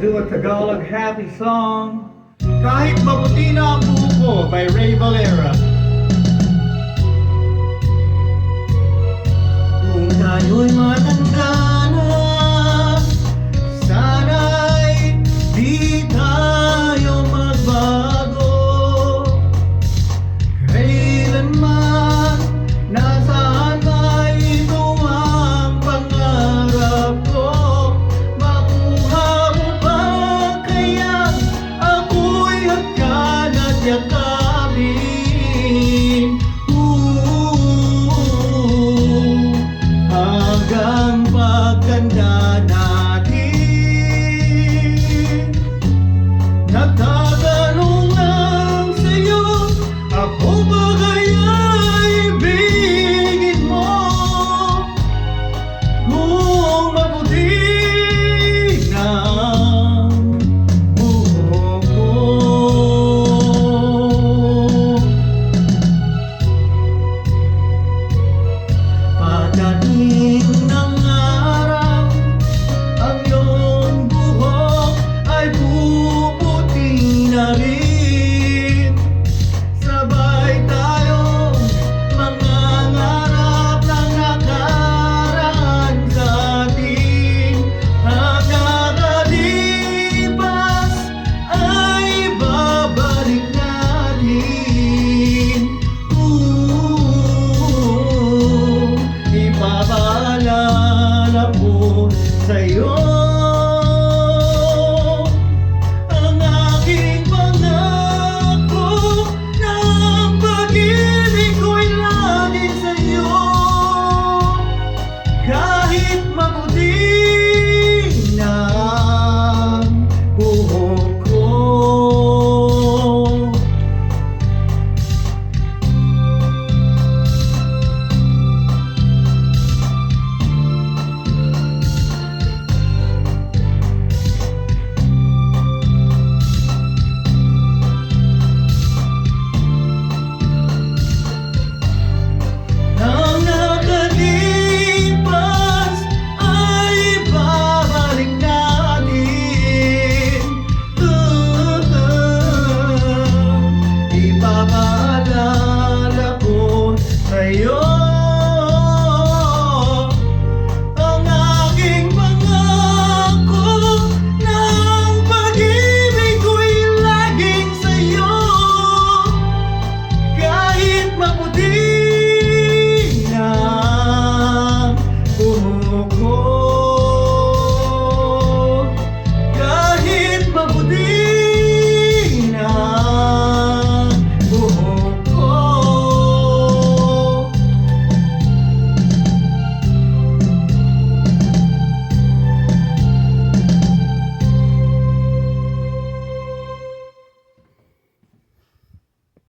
do a Tagalog happy song. Kahit mabuti na ang buko by Ray Valera. Yeah.